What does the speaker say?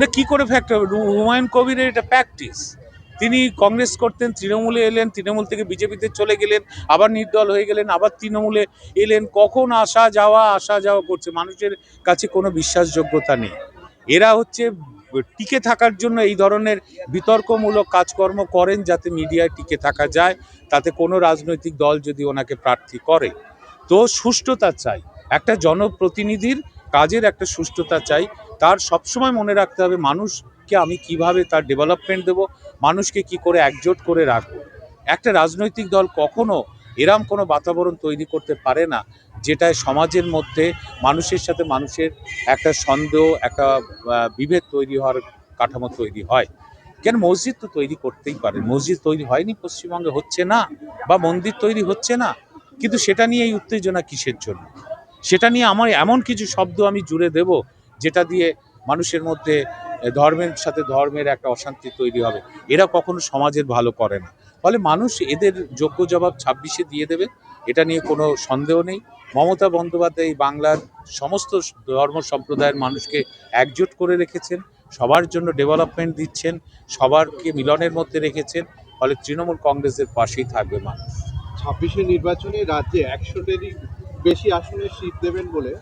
না, কি করে ফ্যাক্টর হুমায়ুন কবিরের এটা প্র্যাকটিস তিনি কংগ্রেস করতেন, তৃণমূলে এলেন, তৃণমূল থেকে বিজেপিতে চলে গেলেন, আবার নির্দল হয়ে গেলেন, আবার তৃণমূলে এলেন। কখন আসা যাওয়া আসা যাওয়া করছে? মানুষের কাছে কোনো বিশ্বাসযোগ্যতা নেই। এরা হচ্ছে টিকে থাকার জন্য এই ধরনের বিতর্কমূলক কাজকর্ম করেন যাতে মিডিয়ায় টিকে থাকা যায়। তাতে কোনো রাজনৈতিক দল যদি ওনাকে প্রার্থী করে। তো সুষ্ঠুতা চাই। একটা জনপ্রতিনিধির কাজের একটা সুষ্ঠুতা চাই। তার সবসময় মনে রাখতে হবে, মানুষকে আমি কীভাবে তার ডেভেলপমেন্ট দেব, মানুষকে কি করে একজোট করে রাখব। একটা রাজনৈতিক দল কখনো এরম কোনো বাতাবরণ তৈরি করতে পারে না, যেটায় সমাজের মধ্যে মানুষের সাথে মানুষের একটা সন্দেহ, একটা বিভেদ তৈরি হওয়ার কাঠামো তৈরি হয়। কেন মসজিদ তো তৈরি করতেই পারে, মসজিদ তৈরি হয়নি পশ্চিমবঙ্গে হচ্ছে না, বা মন্দির তৈরি হচ্ছে না, কিন্তু সেটা নিয়ে এই উত্তেজনা কিসের জন্য? সেটা নিয়ে আমার এমন কিছু শব্দ আমি জুড়ে দেব, যেটা দিয়ে মানুষের মধ্যে ধর্মের সাথে ধর্মের একটা অশান্তি তৈরি হবে। এরা কখনো সমাজের ভালো করে না। ফলে মানুষ এদের যোগ্য জবাব ছাব্বিশে দিয়ে দেবে, এটা নিয়ে কোনো সন্দেহ নেই। মমতা বন্দ্যোপাধ্যায় বাংলার সমস্ত ধর্ম সম্প্রদায়ের মানুষকে একজোট করে রেখেছেন, সবার জন্য ডেভেলপমেন্ট দিচ্ছেন, সবারকে মিলনের মধ্যে রেখেছেন, ফলে তৃণমূল কংগ্রেসের পাশেই থাকবে মানুষ। ছাব্বিশে নির্বাচনে রাজ্যে একশোটেরই বেশি আসনে সিট দেবেন বলে